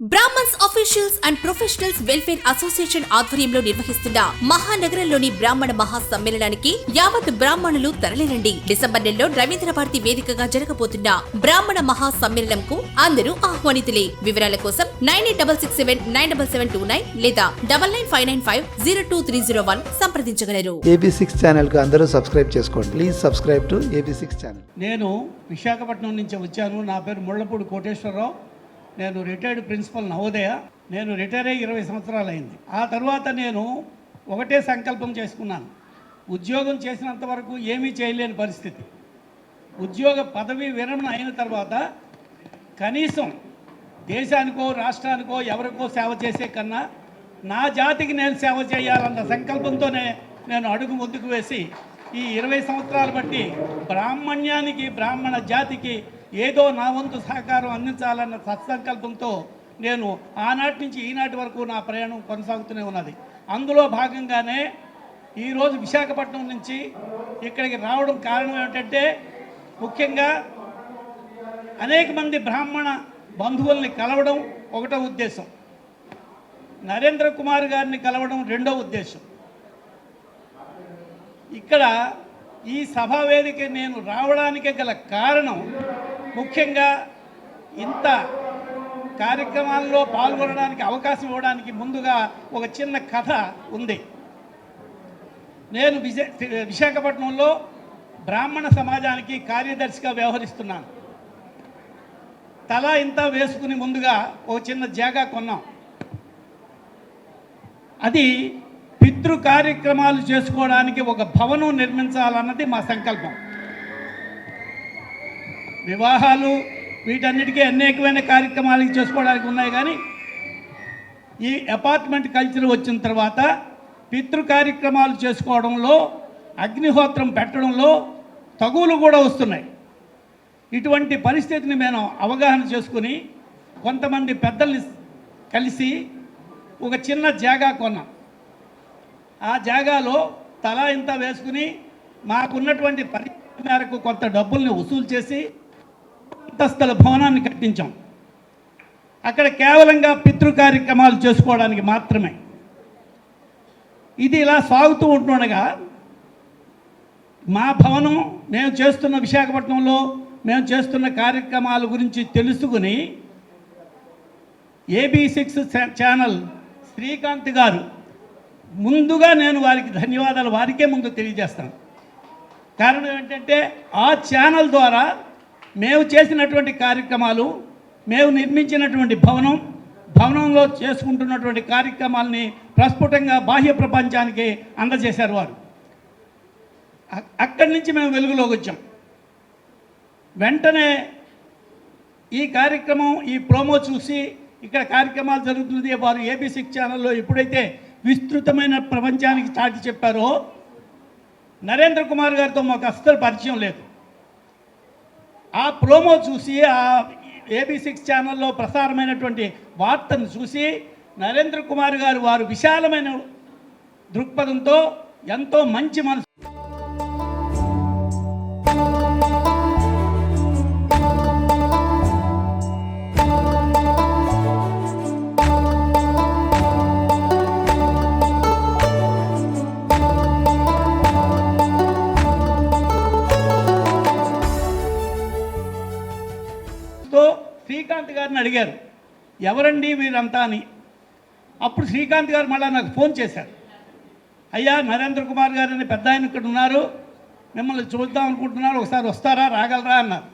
Brahmins officials and professionals welfare association ఆధ్వర్యంలో నిర్వహిస్తున్న మహానగరంలోని బ్రాహ్మణ మహా సమ్మేళనానికి యావత్ బ్రాహ్మణులు తరలిరండి. డిసెంబర్ నెలలో రవీంద్ర భారతి వేదికగా జరగబోతున్న బ్రాహ్మణ మహా సమ్మేళనంకు అందరూ ఆహ్వానితులే. వివరాల కోసం nine eight double six seven nine double seven two nine లేదా double nine five nine five zero two three zero one సంప్రదించగలరు. ఏబీ సిక్స్ ఛానల్కి అందరూ సబ్స్క్రైబ్ చేసుకోండి. Please subscribe to AB six channel. నేను విశాఖపట్నం నుంచి వచ్చాను. నా పేరు ముళ్ళపూడి కోటేశ్వరరావు. నేను రిటైర్డ్ ప్రిన్సిపల్ నవోదయ. నేను రిటైర్ అయ్యి ఇరవై సంవత్సరాలు అయింది ఆ తర్వాత నేను ఒకటే సంకల్పం చేసుకున్నాను. ఉద్యోగం చేసినంత వరకు ఏమీ చేయలేని పరిస్థితి. ఉద్యోగ పదవి విరమణ అయిన తర్వాత కనీసం దేశానికో రాష్ట్రానికో ఎవరికో సేవ చేసే కన్నా నా జాతికి నేను సేవ చేయాలన్న సంకల్పంతోనే నేను అడుగు ముందుకు వేసి ఈ ఇరవై సంవత్సరాలు బట్టి బ్రాహ్మణ్యానికి బ్రాహ్మణ జాతికి ఏదో నా వంతు సహకారం అందించాలన్న సత్సంకల్పంతో నేను ఆనాటి నుంచి ఈనాటి వరకు నా ప్రయాణం కొనసాగుతూనే ఉన్నది. అందులో భాగంగానే ఈరోజు విశాఖపట్నం నుంచి ఇక్కడికి రావడం కారణం ఏమిటంటే ముఖ్యంగా అనేక మంది బ్రాహ్మణ బంధువుల్ని కలవడం ఒకటో ఉద్దేశం. నరేంద్ర కుమార్ గారిని కలవడం రెండో ఉద్దేశం. ఇక్కడ ఈ సభా వేదిక నేను రావడానికే గల కారణం ముఖ్యంగా ఇంత కార్యక్రమాల్లో పాల్గొనడానికి అవకాశం ఇవ్వడానికి ముందుగా ఒక చిన్న కథ ఉంది. నేను విశాఖపట్నంలో బ్రాహ్మణ సమాజానికి కార్యదర్శిగా వ్యవహరిస్తున్నాను. తల ఇంత వేసుకుని ముందుగా ఒక చిన్న జాగా కొన్నాం. అది పితృ కార్యక్రమాలు చేసుకోవడానికి ఒక భవనం నిర్మించాలన్నది మా సంకల్పం. వివాహాలు వీటన్నిటికీ అనేకమైన కార్యక్రమాలు చేసుకోవడానికి ఉన్నాయి కానీ ఈ అపార్ట్మెంట్ కల్చర్ వచ్చిన తర్వాత పితృ కార్యక్రమాలు చేసుకోవడంలో అగ్నిహోత్రం పెట్టడంలో తగువులు కూడా వస్తున్నాయి. ఇటువంటి పరిస్థితిని మేము అవగాహన చేసుకుని కొంతమంది పెద్దల్ని కలిసి ఒక చిన్న జాగా కొన్నాం. ఆ జాగాలో తలా ఇంత వేసుకుని మాకున్నటువంటి పరిస్థితి మేరకు కొంత డబ్బుల్ని వసూలు చేసి అంతస్తుల భవనాన్ని కట్టించాం. అక్కడ కేవలంగా పితృ కార్యక్రమాలు చేసుకోవడానికి మాత్రమే. ఇది ఇలా సాగుతూ ఉంటుండగా మా భవనం మేము చేస్తున్న విశాఖపట్నంలో మేము చేస్తున్న కార్యక్రమాల గురించి తెలుసుకుని ఏబీ సిక్స్ ఛానల్ శ్రీకాంత్ గారు ముందుగా నేను వారికి ధన్యవాదాలు వారికే ముందు తెలియజేస్తాను. కారణం ఏంటంటే ఆ ఛానల్ ద్వారా మేము చేసినటువంటి కార్యక్రమాలు మేము నిర్మించినటువంటి భవనం భవనంలో చేసుకుంటున్నటువంటి కార్యక్రమాలని ప్రస్ఫుటంగా బాహ్య ప్రపంచానికి అందజేశారు వారు. అక్కడి నుంచి మేము వెలుగులోకి వచ్చాం. వెంటనే ఈ కార్యక్రమం ఈ ప్రోమో చూసి ఇక్కడ కార్యక్రమాలు జరుగుతుంది వారు ఏబీ ఛానల్లో ఎప్పుడైతే విస్తృతమైన ప్రపంచానికి చాటి చెప్పారో నరేంద్ర కుమార్ గారితో మాకు అస్సలు పరిచయం లేదు. ఆ ప్రోమో చూసి ఆ ఏబీ సిక్స్ ఛానల్లో ప్రసారమైనటువంటి వార్తను చూసి నరేంద్ర కుమార్ గారు వారు విశాలమైన దృక్పథంతో ఎంతో మంచి మనసు శ్రీకాంత్ గారిని అడిగారు ఎవరండి మీరంతా? అని. అప్పుడు శ్రీకాంత్ గారు మళ్ళీ నాకు ఫోన్ చేశారు అయ్యా నరేంద్ర కుమార్ గారు అని పెద్ద ఆయన ఇక్కడ ఉన్నారు మిమ్మల్ని చూద్దాం అనుకుంటున్నారు ఒకసారి వస్తారా రాగలరా? అన్నారు.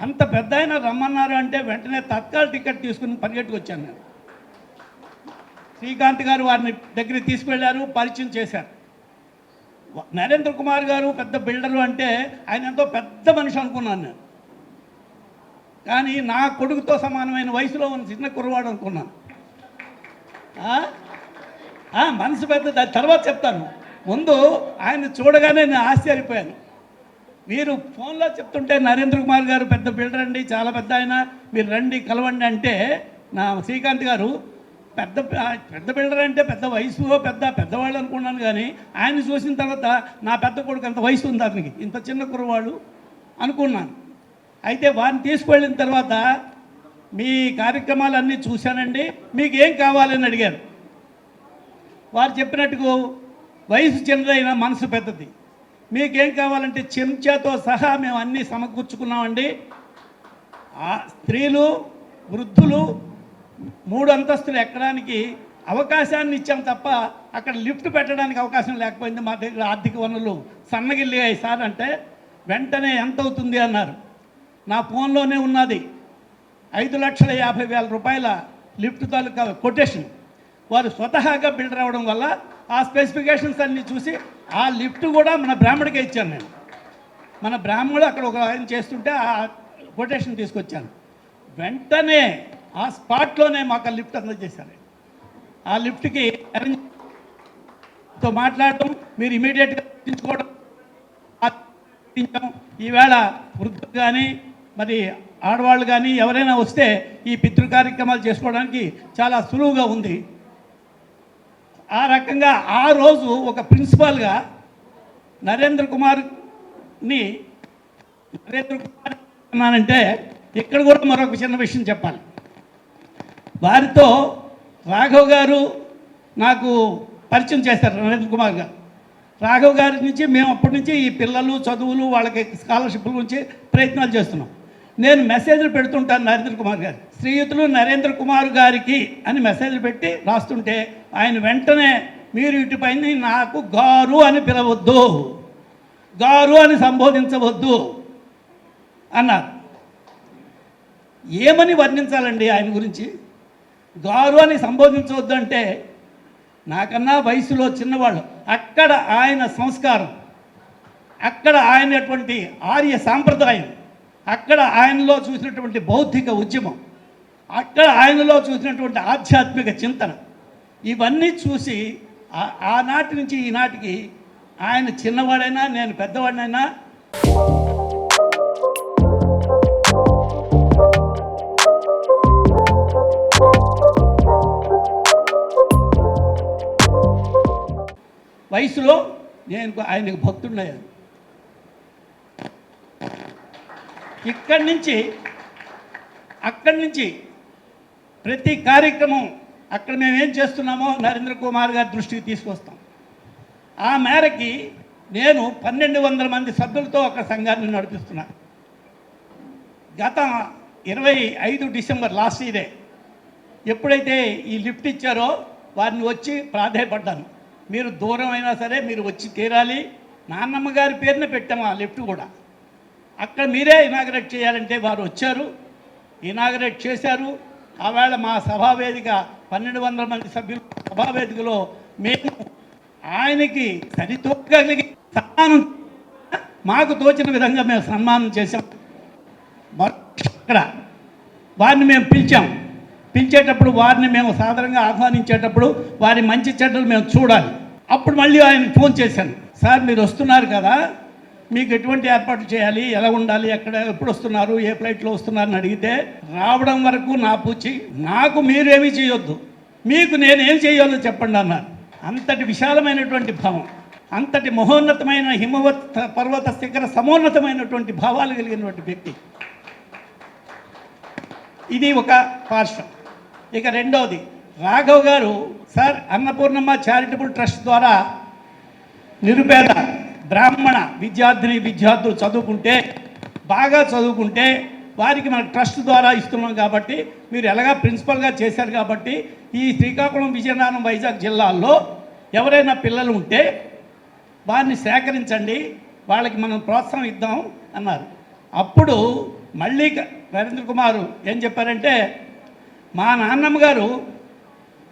అంత పెద్ద ఆయన రమ్మన్నారు అంటే వెంటనే తత్కాల టికెట్ తీసుకుని పరిగెట్టుకు వచ్చాను నేను. శ్రీకాంత్ గారు వారిని దగ్గరికి తీసుకువెళ్ళారు పరిచయం చేశారు. నరేంద్ర కుమార్ గారు పెద్ద బిల్డరు అంటే ఆయన ఎంతో పెద్ద మనిషి అనుకున్నాను నేను. కానీ నా కొడుకుతో సమానమైన వయసులో ఉన్న చిన్న కుర్రవాడు అనుకున్నాను మనసు పెద్ద దాని తర్వాత చెప్తాను. ముందు ఆయన చూడగానే నేను ఆశ్చర్యపోయాను. మీరు ఫోన్లో చెప్తుంటే నరేంద్ర కుమార్ గారు పెద్ద బిల్డర్ అండి చాలా పెద్ద ఆయన. మీరు రండి కలవండి అంటే నా శ్రీకాంత్ గారు పెద్ద పెద్ద బిల్డర్ అంటే పెద్ద వయసు పెద్ద పెద్దవాళ్ళు అనుకున్నాను కానీ ఆయన చూసిన తర్వాత నా పెద్ద కొడుకు అంత వయసు ఉంది అతనికి ఇంత చిన్న కుర్రవాడు అనుకున్నాను. అయితే వారిని తీసుకువెళ్ళిన తర్వాత మీ కార్యక్రమాలన్నీ చూశానండి. మీకు ఏం కావాలని అడిగారు. వారు చెప్పినట్టుకు వయసు చిన్నదైన మనసు పెద్దది. మీకేం కావాలంటే చెంచాతో సహా మేము అన్నీ సమకూర్చుకున్నామండి. ఆ స్త్రీలు వృద్ధులు మూడు అంతస్తులు ఎక్కడానికి అవకాశాన్ని ఇచ్చాం తప్ప అక్కడ లిఫ్ట్ పెట్టడానికి అవకాశం లేకపోయింది. మా దగ్గర ఆర్థిక వనరులు సన్నగిల్లిగాయి సార్ అంటే వెంటనే ఎంత అవుతుంది అన్నారు. నా ఫోన్లోనే ఉన్నది. ఐదు లక్షల యాభై వేల రూపాయల లిఫ్ట్ తాలూకా కొటేషన్. వారు స్వతహాగా బిల్డర్ అవ్వడం వల్ల ఆ స్పెసిఫికేషన్స్ అన్నీ చూసి ఆ లిఫ్ట్ కూడా మన బ్రాహ్మడికే ఇచ్చాను నేను. మన బ్రాహ్మణుడు అక్కడ ఒక ఆయన చేస్తుంటే ఆ కొటేషన్ తీసుకొచ్చాను. వెంటనే ఆ స్పాట్లోనే మాకు ఆ లిఫ్ట్ అందజేశారు. ఆ లిఫ్ట్కి అరేంజ్తో మాట్లాడటం మీరు ఇమీడియట్గా తీసుకోవడం ఈవేళ వృద్ధులు కానీ మరి ఆడవాళ్ళు కానీ ఎవరైనా వస్తే ఈ పితృ కార్యక్రమాలు చేసుకోవడానికి చాలా సులువుగా ఉంది. ఆ రకంగా ఆ రోజు ఒక ప్రిన్సిపాల్గా నరేంద్ర కుమార్ని నరేంద్ర కుమార్ అన్నానంటే ఇక్కడ కూడా మరొక చిన్న విషయం చెప్పాలి. వారితో రాఘవ్ గారు నాకు పరిచయం చేశారు నరేంద్ర కుమార్ గారు. రాఘవ్ గారి నుంచి మేము అప్పటి నుంచి ఈ పిల్లలు చదువులు వాళ్ళకి స్కాలర్షిప్ల గురించి ప్రయత్నాలు చేస్తున్నాం. నేను మెసేజ్లు పెడుతుంటాను నరేంద్ర కుమార్ గారు. శ్రీయుతులు నరేంద్ర కుమార్ గారికి అని మెసేజ్లు పెట్టి రాస్తుంటే ఆయన వెంటనే మీరు ఇటుపైన నాకు గారు అని పిలవద్దు. గారు అని సంబోధించవద్దు అన్నారు. ఏమని వర్ణించాలండి ఆయన గురించి? గారు అని సంబోధించవద్దు అంటే నాకన్నా వయసులో చిన్నవాళ్ళు అక్కడ ఆయన సంస్కారం అక్కడ ఆయనటువంటి ఆర్య సాంప్రదాయం అక్కడ ఆయనలో చూసినటువంటి బౌద్ధిక ఉద్యమం అక్కడ ఆయనలో చూసినటువంటి ఆధ్యాత్మిక చింతన ఇవన్నీ చూసి ఆనాటి నుంచి ఈనాటికి ఆయన చిన్నవాడైనా నేను పెద్దవాడినైనా వయసులో నేను ఆయనకు భక్తుడయ్యాను ఇక్కడి నుంచి అక్కడి నుంచి ప్రతి కార్యక్రమం అక్కడ మేము ఏం చేస్తున్నామో నరేంద్ర కుమార్ గారి దృష్టికి తీసుకొస్తాం. ఆ మేరకి నేను పన్నెండు వందల మంది సభ్యులతో ఒక సంఘాన్ని నడిపిస్తున్నాను గత ఇరవై ఐదు డిసెంబర్ లాస్ట్ ఇదే. ఎప్పుడైతే ఈ లిఫ్ట్ ఇచ్చారో వారిని వచ్చి ప్రాధాయపడ్డాను. మీరు దూరం అయినా సరే మీరు వచ్చి తీరాలి. నాన్నమ్మ గారి పేరున పెట్టాము ఆ లిఫ్ట్ కూడా. అక్కడ మీరే ఇనాగరేట్ చేయాలంటే వారు వచ్చారు. ఇనాగరేట్ చేశారు. ఆవేళ మా సభావేదిక పన్నెండు వందల మంది సభ్యులు సభావేదికలో మేము ఆయనకి సరితూగలిగి సన్మానం మాకు తోచిన విధంగా మేము సన్మానం చేశాం. అక్కడ వారిని మేము పిలిచాం. పిలిచేటప్పుడు వారిని మేము సాధారణంగా ఆహ్వానించేటప్పుడు వారి మంచి చెడ్డలు మేము చూడాలి. అప్పుడు మళ్ళీ ఆయనకు ఫోన్ చేశాను. సార్ మీరు వస్తున్నారు కదా. మీకు ఎటువంటి ఏర్పాట్లు చేయాలి? ఎలా ఉండాలి? ఎక్కడ ఎప్పుడు వస్తున్నారు? ఏ ఫ్లైట్లో వస్తున్నారు అని అడిగితే రావడం వరకు నా పూచి నాకు మీరేమీ చేయొద్దు. మీకు నేను ఏం చేయాలో చెప్పండి అన్నారు. అంతటి విశాలమైనటువంటి భావం అంతటి మహోన్నతమైన హిమవత్ పర్వత శిఖర సమోన్నతమైనటువంటి భావాలు కలిగినటువంటి వ్యక్తి. ఇది ఒక పార్శ్వం. ఇక రెండవది రాఘవ్ గారు సార్ అన్నపూర్ణమ్మ చారిటబుల్ ట్రస్ట్ ద్వారా నిరుపేద బ్రాహ్మణ విద్యార్థిని విద్యార్థులు చదువుకుంటే బాగా చదువుకుంటే వారికి మన ట్రస్ట్ ద్వారా ఇస్తున్నాం కాబట్టి మీరు ఎలాగా ప్రిన్సిపల్గా చేశారు కాబట్టి ఈ శ్రీకాకుళం విజయనగరం వైజాగ్ జిల్లాల్లో ఎవరైనా పిల్లలు ఉంటే వారిని సేకరించండి వాళ్ళకి మనం ప్రోత్సాహం ఇద్దాం అన్నారు. అప్పుడు మళ్ళీ నరేంద్ర కుమారు ఏం చెప్పారంటే మా నాన్నమ్మ గారు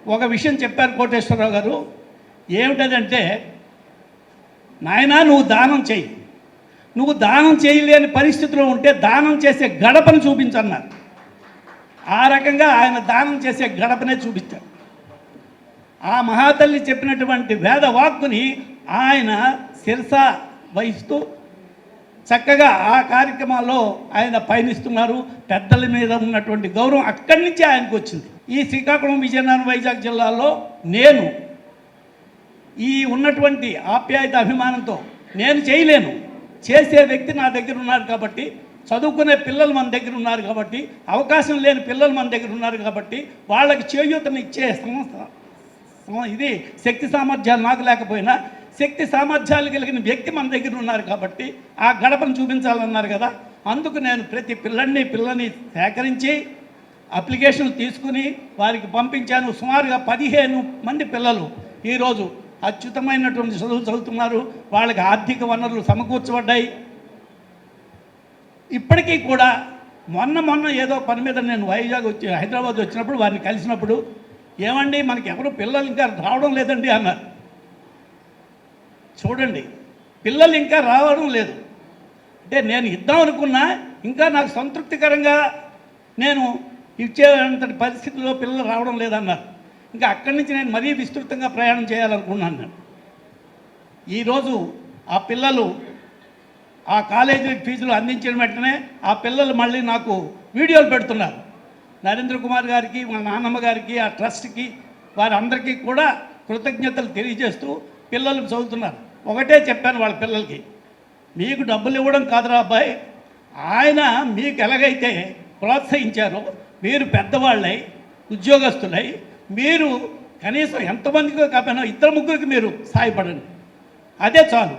ఒక విషయం చెప్పారు కోటేశ్వరరావు గారు. ఏమిటదంటే నాయనా నువ్వు దానం చెయ్యి నువ్వు దానం చేయలేని పరిస్థితిలో ఉంటే దానం చేసే గడపను చూపించన్నారు. ఆ రకంగా ఆయన దానం చేసే గడపనే చూపించారు ఆ మహాతల్లి చెప్పినటువంటి వేద వాక్కుని ఆయన శిరస వహిస్తూ చక్కగా ఆ కార్యక్రమాల్లో ఆయన పయనిస్తున్నారు. పెద్దల మీద ఉన్నటువంటి గౌరవం అక్కడి నుంచి ఆయనకు వచ్చింది. ఈ శ్రీకాకుళం విజయనగరం వైజాగ్ జిల్లాలో నేను ఈ ఉన్నటువంటి ఆప్యాయత అభిమానంతో నేను చేయలేను. చేసే వ్యక్తి నా దగ్గర ఉన్నారు కాబట్టి చదువుకునే పిల్లలు మన దగ్గర ఉన్నారు కాబట్టి అవకాశం లేని పిల్లలు మన దగ్గర ఉన్నారు కాబట్టి వాళ్ళకి చేయూతను ఇచ్చే సంస్థ ఇది శక్తి సామర్థ్యాలు నాకు లేకపోయినా శక్తి సామర్థ్యాలు కలిగిన వ్యక్తి మన దగ్గర ఉన్నారు కాబట్టి ఆ గడపను చూపించాలన్నారు కదా అందుకు నేను ప్రతి పిల్లల్ని పిల్లని సేకరించి అప్లికేషన్లు తీసుకుని వారికి పంపించాను. సుమారుగా పదిహేను మంది పిల్లలు ఈరోజు అత్యుతమైనటువంటి చదువు చదువుతున్నారు. వాళ్ళకి ఆర్థిక వనరులు సమకూర్చబడ్డాయి. ఇప్పటికీ కూడా మొన్న మొన్న ఏదో పని మీద నేను వైజాగ్ వచ్చి హైదరాబాద్ వచ్చినప్పుడు వారిని కలిసినప్పుడు ఏమండి మనకి ఎవరు పిల్లలు ఇంకా రావడం లేదండి అన్నారు. చూడండి పిల్లలు ఇంకా రావడం లేదు. అంటే నేను ఇద్దాం అనుకున్నా ఇంకా నాకు సంతృప్తికరంగా నేను ఇచ్చేంతటి పరిస్థితుల్లో పిల్లలు రావడం లేదన్నారు. ఇంకా అక్కడి నుంచి నేను మరీ విస్తృతంగా ప్రయాణం చేయాలనుకున్నాను నేను ఈరోజు ఆ పిల్లలు ఆ కాలేజీ ఫీజులు అందించిన వెంటనే ఆ పిల్లలు మళ్ళీ నాకు వీడియోలు పెడుతున్నారు. నరేంద్ర కుమార్ గారికి మా నాన్నమ్మ గారికి ఆ ట్రస్ట్కి వారందరికీ కూడా కృతజ్ఞతలు తెలియజేస్తూ పిల్లలు చదువుతున్నారు. ఒకటే చెప్పాను వాళ్ళ పిల్లలకి మీకు డబ్బులు ఇవ్వడం కాదురా అబ్బాయి. ఆయన మీకు ఎలాగైతే ప్రోత్సహించారో మీరు పెద్దవాళ్ళై ఉద్యోగస్తులై మీరు కనీసం ఎంతమందికి కాకపోయినా ఇద్దరు ముగ్గురికి మీరు సాయపడండి. అదే చాలు.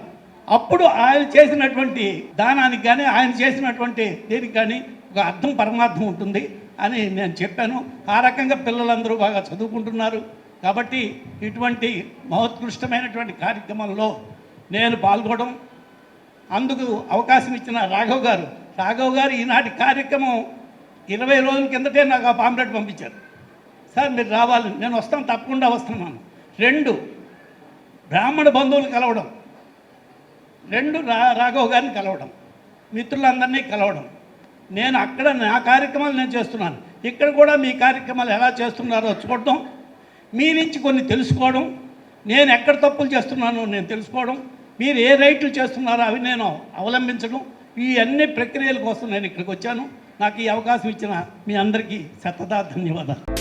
అప్పుడు ఆయన చేసినటువంటి దానానికి కానీ ఆయన చేసినటువంటి దీనికి కానీ ఒక అర్థం పరమార్థం ఉంటుంది అని నేను చెప్పాను. ఆ రకంగా పిల్లలందరూ బాగా చదువుకుంటున్నారు. కాబట్టి ఇటువంటి మహోత్కృష్టమైనటువంటి కార్యక్రమంలో నేను పాల్గొనడం అందుకు అవకాశం ఇచ్చిన రాఘవ్ గారు. రాఘవ్ గారు ఈనాటి కార్యక్రమం ఇరవై రోజుల కిందటే నాకు ఆ పాంప్లెట్ పంపించారు. సార్ మీరు రావాలి. నేను వస్తాను తప్పకుండా వస్తున్నాను రెండు బ్రాహ్మణ బంధువులు కలవడం. రెండు రా రాఘవ్ గారిని కలవడం. మిత్రులందరినీ కలవడం. నేను అక్కడ నా కార్యక్రమాలు నేను చేస్తున్నాను. ఇక్కడ కూడా మీ కార్యక్రమాలు ఎలా చేస్తున్నారో చూడడం మీ నుంచి కొన్ని తెలుసుకోవడం. నేను ఎక్కడ తప్పులు చేస్తున్నానో నేను తెలుసుకోవడం. మీరు ఏ రైట్లు చేస్తున్నారో అవి నేను అవలంబించడం. ఈ అన్ని ప్రక్రియల కోసం నేను ఇక్కడికి వచ్చాను. నాకు ఈ అవకాశం ఇచ్చిన మీ అందరికీ శతదా ధన్యవాదాలు.